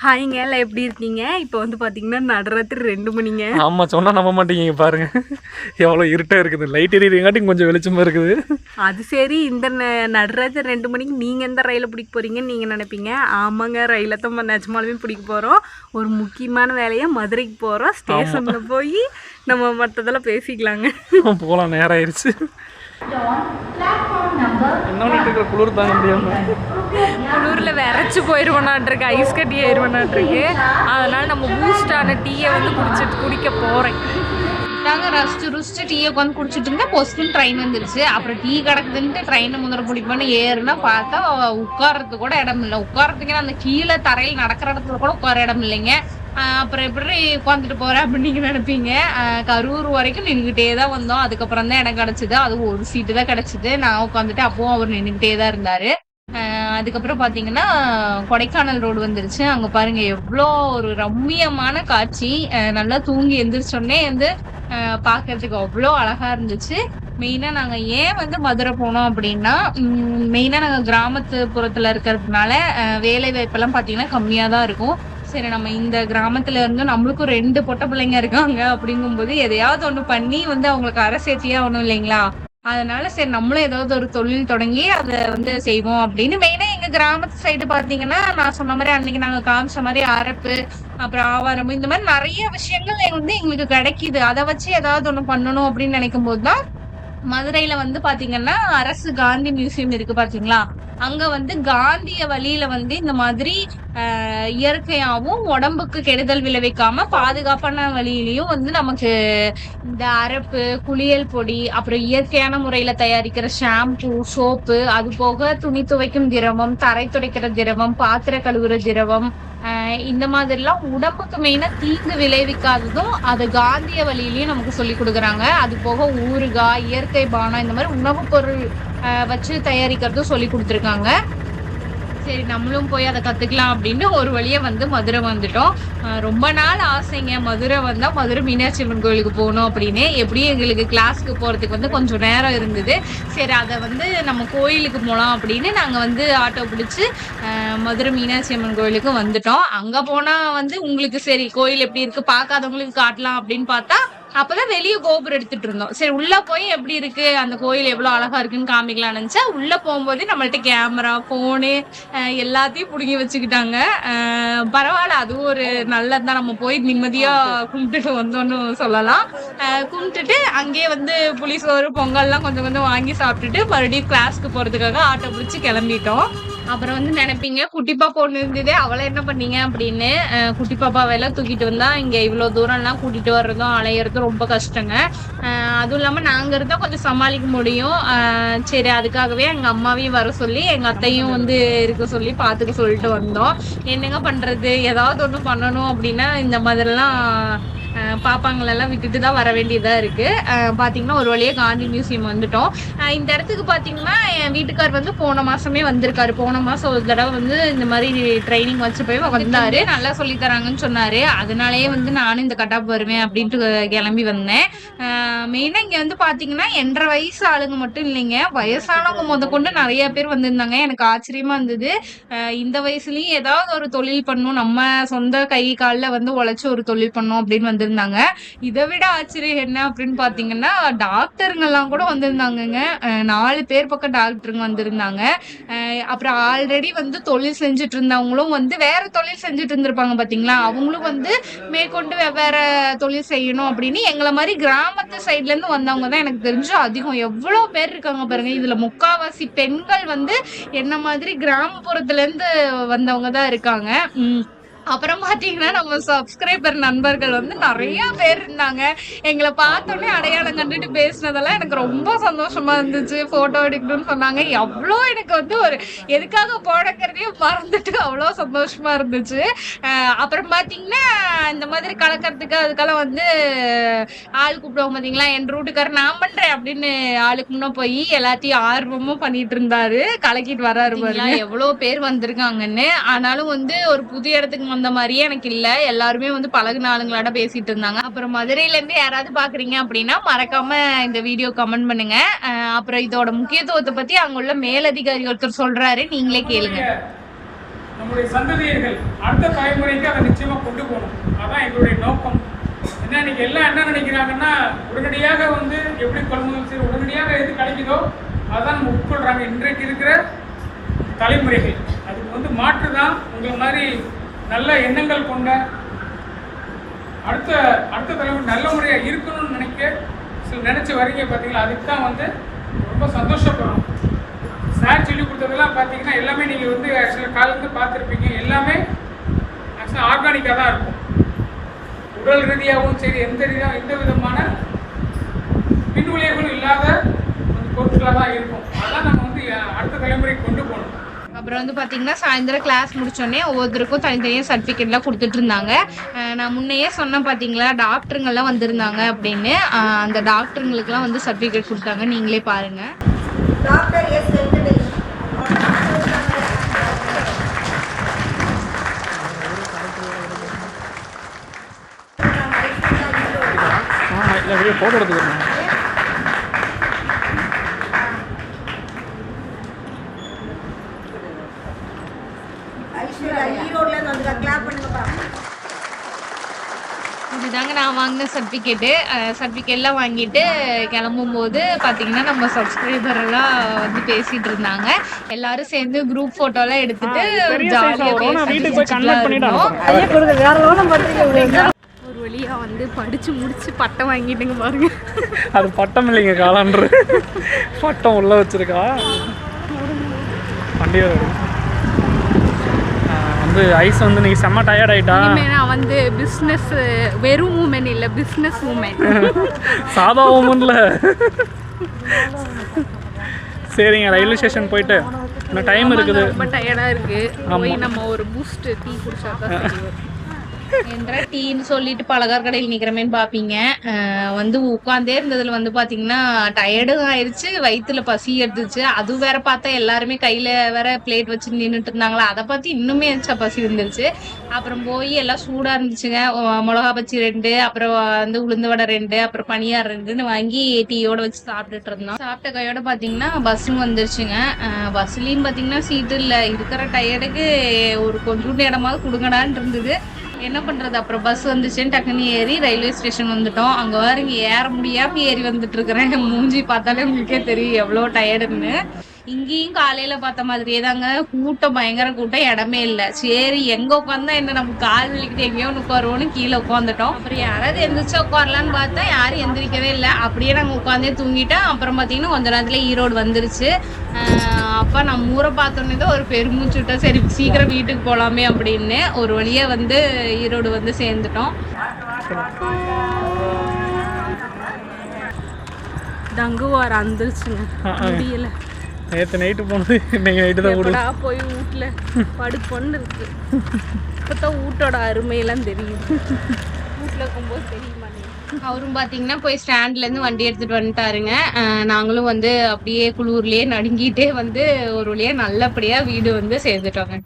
ஹாய்ங்க எல்லாம் எப்படி இருக்கீங்க? இப்போ வந்து பார்த்தீங்கன்னா நடுராத்திரி ரெண்டு மணிங்க. ஆமா சொன்னா நம்ப மாட்டீங்க பாருங்க. எவ்வளோ இருட்டா இருக்குது. லைட் எரியறங்காட்டி கொஞ்சம் வெளிச்சமா இருக்குது. அது சரி இந்த ந- நடுராத்திரி ரெண்டு மணிக்கு நீங்கள் எந்த ரயிலை பிடிக்க போகிறீங்கன்னு நீங்கள் நினைப்பீங்க? ஆமாங்க ரயிலை தான் நிஜமாலுமே பிடிக்க போகிறோம் ஒரு முக்கியமான வேலையாக மதுரைக்கு போகிறோம் ஸ்டேஷனில் போய் நம்ம மற்றதெல்லாம் பேசிக்கலாங்க. போகலாம் நேரம் ஆயிடுச்சு என்ன பண்ணிட்டு இருக்கிற குளிர் தாங்க முடியாம. குளூரில் விரைச்சி போயிடுவோனாட்டிருக்கு ஐஸ் கட்டி ஆயிடுவோனாட்டிருக்கு அதனால் நம்ம பூஸ்டான டீயை வந்து குடிச்சிட்டு குடிக்க போகிறேன் நாங்க ரசிச்சு ருசிச்சு டீயை உட்காந்து குடிச்சிட்டு இருந்தா பொஸ்ட்னு ட்ரெயின் வந்துருச்சு. அப்புறம் டீ கிடக்குதுன்ட்டு ட்ரெயினை முதல்ல பிடிப்பான்னு ஏறுனா பார்த்தா உட்கார்றதுக்கு கூட இடம் இல்லை. உட்கார்றதுக்கு அந்த கீழே தரையில் நடக்கிற இடத்துல கூட உட்கார இடம் இல்லைங்க. அப்புறம் எப்படி உட்காந்துட்டு போகிறேன் அப்படின்னு நீங்கள் நினைப்பீங்க? கரூர் வரைக்கும் நின்றுக்கிட்டே தான் வந்தோம். அதுக்கப்புறம் தான் இடம் கிடச்சிது. அது ஒரு சீட்டு தான் கிடச்சிது. நான் உட்காந்துட்டு அப்பவும் அவர் நின்றுக்கிட்டே தான் இருந்தார். அதுக்கப்புறம் பாத்தீங்கன்னா கொடைக்கானல் ரோடு வந்துருச்சு. அங்க பாருங்க எவ்வளோ ஒரு ரம்மியமான காட்சி. நல்லா தூங்கி எந்திரிச்சோடனே வந்து பார்க்கறதுக்கு அவ்வளோ அழகா இருந்துச்சு. மெயினா நாங்க ஏன் வந்து மதுரை போனோம் அப்படின்னா மெயினா நாங்க கிராமத்து புறத்துல இருக்கிறதுனால வேலை வாய்ப்பெல்லாம் பாத்தீங்கன்னா கம்மியா தான் இருக்கும். சரி நம்ம இந்த கிராமத்துல இருந்து நம்மளுக்கும் ரெண்டு பொட்ட பிள்ளைங்க இருக்காங்க அப்படிங்கும்போது எதையாவது ஒண்ணு பண்ணி வந்து அவங்களுக்கு அரை சேர்த்தியே ஆகணும் இல்லைங்களா? அதனால சரி நம்மளும் ஏதாவது ஒரு தொழில் தொடங்கி அதை வந்து செய்வோம் அப்படின்னு மெயினா கிராமத்து சைடு பாத்தீங்கன்னா நான் சொன்ன மாதிரி அன்னைக்கு நாங்க காமிச்ச மாதிரி அரப்பு அப்புறம் ஆவாரம் இந்த மாதிரி நிறைய விஷயங்கள் வந்து எங்களுக்கு கிடைக்குது. அதை வச்சு ஏதாவது ஒண்ணு பண்ணணும் அப்படின்னு நினைக்கும் போதுதான் மதுரையில வந்து பாத்தீங்கன்னா அரசு காந்தி மியூசியம் இருக்கு பாத்தீங்களா அங்க வந்து காந்திய வழியில வந்து இந்த மாதிரி இயற்கையாகவும் உடம்புக்கு கெடுதல் விளைவிக்காம பாதுகாப்பான வழியிலையும் வந்து நமக்கு இந்த அரப்பு குளியல் பொடி அப்புறம் இயற்கையான முறையில தயாரிக்கிற ஷாம்பு சோப்பு அது போக துணி துவைக்கும் திரவம் தரை துடைக்கிற திரவம் பாத்திர கழுவுற திரவம் இந்த மாதிரிலாம் உடம்புக்கு மெயினா தீங்கு விளைவிக்காததும் அது காந்திய வழியிலயும் நமக்கு சொல்லி கொடுக்குறாங்க. அது போக ஊறுகாய் இயற்கை பானம் இந்த மாதிரி உணவுப் பொருள் வச்சு தயாரிக்கிறதும் சொல்லி கொடுத்துருக்காங்க. சரி நம்மளும் போய் அதை கற்றுக்கலாம் அப்படின்னு ஒரு வழியாக வந்து மதுரை வந்துட்டோம். ரொம்ப நாள் ஆசைங்க. மதுரை வந்தால் மதுரை மீனாட்சி அம்மன் கோயிலுக்கு போகணும் அப்படின்னு. எப்படியும் எங்களுக்கு கிளாஸ்க்கு போகிறதுக்கு வந்து கொஞ்சம் நேரம் இருந்தது. சரி அதை வந்து நம்ம கோயிலுக்கு போகலாம் அப்படின்னு நாங்கள் வந்து ஆட்டோ பிடிச்சி மதுரை மீனாட்சி அம்மன் கோயிலுக்கு வந்துட்டோம். அங்கே போனால் வந்து உங்களுக்கு சரி கோயில் எப்படி இருக்குது பார்க்காதவங்களுக்கு காட்டலாம் அப்படின்னு பார்த்தா அப்பதான் வெளிய கோபுரம் எடுத்துட்டு இருந்தோம். சரி உள்ள போய் எப்படி இருக்கு? அந்த கோயில் எவ்வளவு அழகா இருக்குன்னு காமிக்கலாம்னு நினைச்சா உள்ள போகும்போது நம்மள்ட்ட கேமரா போனு எல்லாத்தையும் புடுங்கி வச்சுக்கிட்டாங்க. பரவாயில்ல அதுவும் ஒரு நல்லதுதான் நம்ம போய் நிம்மதியா கும்பிட்டுட்டு வந்தோம்னு சொல்லலாம். கும்பிட்டுட்டு அங்கேயே வந்து புளிசோறு பொங்கல்லாம் கொஞ்சம் கொஞ்சம் வாங்கி சாப்பிட்டுட்டு மறுபடியும் கிளாஸ்க்கு போறதுக்காக ஆட்டோ பிடிச்சி கிளம்பிட்டோம். அப்புறம் வந்து நினைப்பீங்க குட்டி பாப்பா ஒண்ணு இருந்ததே அவளை என்ன பண்ணீங்க? அப்படின்னு குட்டி பாப்பாவெல்லாம் தூக்கிட்டு வந்தா இங்க இவ்வளவு தூரம் எல்லாம் கூட்டிட்டு வர்றதும் அலையறதும் ரொம்ப கஷ்டங்க. அதுவும் இல்லாம நாங்க இருந்தா கொஞ்சம் சமாளிக்க முடியும். சரி அதுக்காகவே எங்க அம்மாவையும் வர சொல்லி எங்க அத்தையும் வந்து இருக்க சொல்லி பாத்துக்க சொல்லிட்டு வந்தோம். என்னங்க பண்றது? ஏதாவது ஒண்ணு பண்ணணும் அப்படின்னா இந்த மாதிரிலாம் பாப்பாங்களெல்லாம் விட்டுட்டு தான் வர வேண்டியதா இருக்கு. பார்த்தீங்கன்னா பாத்தீங்கன்னா ஒரு வழியாக காந்தி மியூசியம் வந்துட்டோம். இந்த இடத்துக்கு பாத்தீங்கன்னா என் வீட்டுக்கார் வந்து போன மாசமே வந்திருக்காரு. போன மாசம் ஒரு தடவை வந்து இந்த மாதிரி ட்ரைனிங் வச்சு போய் வந்தாரு. நல்லா சொல்லி தராங்கன்னு சொன்னாரு. அதனாலயே வந்து நானும் இந்த கட்டாப் வருவேன் அப்படின்ட்டு கிளம்பி வந்தேன். மெயினா இங்க வந்து பாத்தீங்கன்னா என்ற வயசு ஆளுங்க மட்டும் இல்லைங்க. வயசானவங்க முத கொண்டு நிறைய பேர் வந்திருந்தாங்க. எனக்கு ஆச்சரியமா இருந்தது. இந்த வயசுலயும் ஏதாவது ஒரு தொழில் பண்ணும். நம்ம சொந்த கை காலில் வந்து உழைச்சு ஒரு தொழில் பண்ணும் அப்படின்னு வந்து வந்திருந்தாங்க. இதை விட ஆச்சரியம் என்ன அப்படின்னு பாத்தீங்கன்னா டாக்டருங்கெல்லாம் கூட வந்திருந்தாங்கங்க. நாலு பேர் பக்கம் டாக்டருங்க வந்திருந்தாங்க. அப்புறம் ஆல்ரெடி வந்து தொழில் செஞ்சுட்டு இருந்தவங்களும் வந்து வேற தொழில் செஞ்சுட்டு இருந்திருப்பாங்க பாத்தீங்களா அவங்களும் வந்து மேற்கொண்டு வெவ்வேறு தொழில் செய்யணும் அப்படின்னு எங்களை மாதிரி கிராமத்து சைட்ல இருந்து வந்தவங்க தான் எனக்கு தெரிஞ்சு அதிகம். எவ்வளோ பேர் இருக்காங்க பாருங்க. இதுல முக்காவாசி பெண்கள் வந்து என்ன மாதிரி கிராமப்புறத்துல இருந்து வந்தவங்க தான் இருக்காங்க. அப்புறம் பாத்தீங்கன்னா நம்ம சப்ஸ்கிரைபர் நண்பர்கள் வந்து நிறைய பேர் இருந்தாங்க. எங்களை பார்த்தோன்னே அடையாளம் கண்டுட்டு பேசினதெல்லாம் எனக்கு ரொம்ப சந்தோஷமா இருந்துச்சு. போட்டோ எடுக்கணும்னு சொன்னாங்க. எவ்வளோ எனக்கு வந்து ஒரு எதுக்காக போடக்கிறதையும் மறந்துட்டு அவ்வளோ சந்தோஷமா இருந்துச்சு. அப்புறம் பாத்தீங்கன்னா இந்த மாதிரி கலக்கிறதுக்கு அதுக்கெல்லாம் வந்து ஆள் கூப்பிடுவோம் பாத்தீங்களா? என் ரூட்டுக்காரர் நான் பண்றேன் அப்படின்னு ஆளுக்கு முன்ன போய் எல்லாத்தையும் ஆர்வமும் பண்ணிட்டு இருந்தாரு. கலக்கிட்டு வர்றாரு பாருங்க. எவ்வளவு பேர் வந்திருக்காங்கன்னு. ஆனாலும் வந்து ஒரு புது இடத்துக்கு அந்த மாதிரியே எனக்கு இல்ல. எல்லாருமே வந்து பழகுன ஆளுங்களோட பேசிட்டு இருந்தாங்க. அப்புறம் மதுரையில இருந்து யாராவது பாக்குறீங்க அப்படின்னா மறக்காம இந்த வீடியோ கமெண்ட் பண்ணுங்க. அப்புறம் இதோட முக்கியத்துவத்தை பத்தி அங்குள்ள மேலதிகாரி ஒருத்தர் சொல்றாரு. நீங்களே கேளுங்க. நம்முடைய சந்ததியர்கள் அடுத்த தலைமுறைக்கு அதை நிச்சயமா கொண்டு போகணும். அதான் எங்களுடைய நோக்கம். ஏன்னா இன்னைக்கு எல்லாம் என்ன நினைக்கிறாங்கன்னா உடனடியாக வந்து எப்படி கொள்முதல் செய்ய உடனடியாக எது கிடைக்குதோ அதான் நம்ம உட்கொள்றாங்க. இன்றைக்கு இருக்கிற தலைமுறைகள். அதுக்கு வந்து மாற்று தான் உங்களை மாதிரி நல்ல எண்ணங்கள் கொண்ட அடுத்த அடுத்த தலைமுறை நல்ல முறையாக இருக்கணும்னு நினைக்க சில நினச்சி வரீங்க பார்த்தீங்களா அதுக்கு தான் வந்து ரொம்ப சந்தோஷப்படுறோம் சார் சொல்லி கொடுத்ததெல்லாம் பார்த்தீங்கன்னா எல்லாமே நீங்கள் வந்து ஆக்சுவலாக காலேருந்து பார்த்துருப்பீங்க. எல்லாமே ஆக்சுவலாக ஆர்கானிக்காக தான் இருக்கும். உடல் ரீதியாகவும் சரி எந்த ரீதியாக எந்த விதமான பின்விளைவுகளும் இல்லாத பொருட்களாக தான் இருக்கும். அதான் நம்ம வந்து அடுத்த தலைமுறைக்கு கொண்டு போகணும். அப்புறம் வந்து பாத்தீங்கன்னா சாயந்தரம் கிளாஸ் முடிச்சோடனே ஒவ்வொருத்தருக்கும் தனித்தனியாக சர்டிஃபிகேட்லாம் கொடுத்துட்டு இருந்தாங்க. நான் முன்னையே சொன்னேன் பார்த்தீங்களா டாக்டருங்கெல்லாம் வந்திருந்தாங்க அப்படின்னு. அந்த டாக்டருங்களுக்குலாம் வந்து சர்டிஃபிகேட் கொடுத்தாங்க. நீங்களே பாருங்க. டாக்டர் எஸ் ஃபோட்டோ எடுத்துக்கிறேன் வாங்கின சர்டிஃபிகேட்டு சர்டிஃபிகேட்லாம் வாங்கிட்டு கிளம்பும் போது பார்த்தீங்கன்னா நம்ம சப்ஸ்கிரைபர் எல்லாம் வந்து பேசிட்டு இருந்தாங்க. எல்லாரும் சேர்ந்து குரூப் போட்டோலாம் எடுத்துட்டு ஜாலியாக ஒரு வழியா வந்து படிச்சு முடிச்சு பட்டம் வாங்கிட்டுங்க பாருங்க. அது பட்டம் இல்லைங்க காலான்று பட்டம் உள்ள வச்சிருக்கா. வண்டியை வந்து ஐஸ் வந்து நீ செம்ம டயர்ட் ஆயிட்டா? நான் வந்து பிஸ்னஸ் வெறும் உமன் இல்ல பிஸ்னஸ் உமன் சாதா ஓமன்ல சரிங்க ரயில்வே ஸ்டேஷன் போயிட்டு. இன்னும் டைம் இருக்குது. ரொம்ப டயர்டா இருக்கு. போய் நம்ம ஒரு பூஸ்ட் டீ குடிச்சா தான் டீன்னு சொல்லிட்டு பலகார் கடையில் நிக்கிறமேன்னு பாப்பீங்க. வந்து உட்காந்தே இருந்ததுல வந்து பாத்தீங்கன்னா டயர்டும் ஆயிருச்சு வயித்துல பசி எடுத்துச்சு. அது வேற பார்த்தா எல்லாருமே கையில வேற பிளேட் வச்சு நின்னுட்டு இருந்தாங்களா? அதை பார்த்து இன்னுமே எச்சா பசி வந்துருச்சு அப்புறம் போய் எல்லாம் சூடா இருந்துச்சுங்க. மிளகா பச்சி ரெண்டு அப்புறம் வந்து உளுந்து வடை ரெண்டு அப்புறம் பனியார் ரெண்டுன்னு வாங்கி டீயோட வச்சு சாப்பிட்டுட்டு இருந்தோம். சாப்பிட்ட கையோட பாத்தீங்கன்னா பஸ்ஸும் வந்துருச்சுங்க. பஸ்லயும் பாத்தீங்கன்னா சீட்டு இல்ல. இருக்கிற டயர்டுக்கு ஒரு கொஞ்சோண்டு இடமாவது கொடுங்கடான்னு இருந்தது. என்ன பண்றது? அப்புறம் பஸ் வந்துச்சுன்னு டக்குன்னு ஏறி ரயில்வே ஸ்டேஷன் வந்துட்டோம். அங்க வேறு இங்கே ஏற முடியாம ஏறி வந்துட்டு இருக்கிறேன். மூஞ்சி பார்த்தாலே உங்களுக்கே தெரியும் எவ்வளவு டயர்டுன்னு இங்கேயும் காலையில பார்த்த மாதிரியே தாங்க கூட்டம் பயங்கர கூட்டம் இடமே இல்லை. சரி எங்க உட்காந்தா என்ன? நம்ம கால் வலிக்கிட்டு எங்கேயோ ஒன்று உட்காருவோம்னு கீழே உட்காந்துட்டோம் அப்புறம் யாராவது எந்திரிச்சா உட்காரலான்னு பார்த்தா யாரும் எந்திரிக்கவே இல்லை. அப்படியே நாங்கள் உட்காந்தே தூங்கிட்டோம். அப்புறம் பார்த்தீங்கன்னா கொஞ்ச நேரத்துல ஈரோடு வந்துருச்சு. அப்பா நம்ம ஊரை பார்த்தோன்னே தான் ஒரு பெருமூச்சிட்டோம் சரி சீக்கிரம் வீட்டுக்கு போகலாமே அப்படின்னு ஒரு வழியா வந்து ஈரோடு வந்து சேர்ந்துட்டோம். தங்குவார் வந்துருச்சுங்க ஆ, முடியல. நேற்று நைட்டு போனது இன்னைக்கு நைட்டு தான் விடு எப்படா போய் வீட்டுல படுப்பொன்னு இருக்கு. இப்பதான் வீட்டோட அருமையெல்லாம் தெரியும் வீட்டுல இருக்கும்போது தெரிய மாட்டேங்குது அவரும் பாத்தீங்கன்னா போய் ஸ்டாண்ட்ல இருந்து வண்டி எடுத்துட்டு வந்துட்டாருங்க. நாங்களும் வந்து அப்படியே குளூர்லயே நடுங்கிட்டே வந்து ஒரு வழியா நல்லபடியா வீடு வந்து சேர்ந்துட்டோங்க.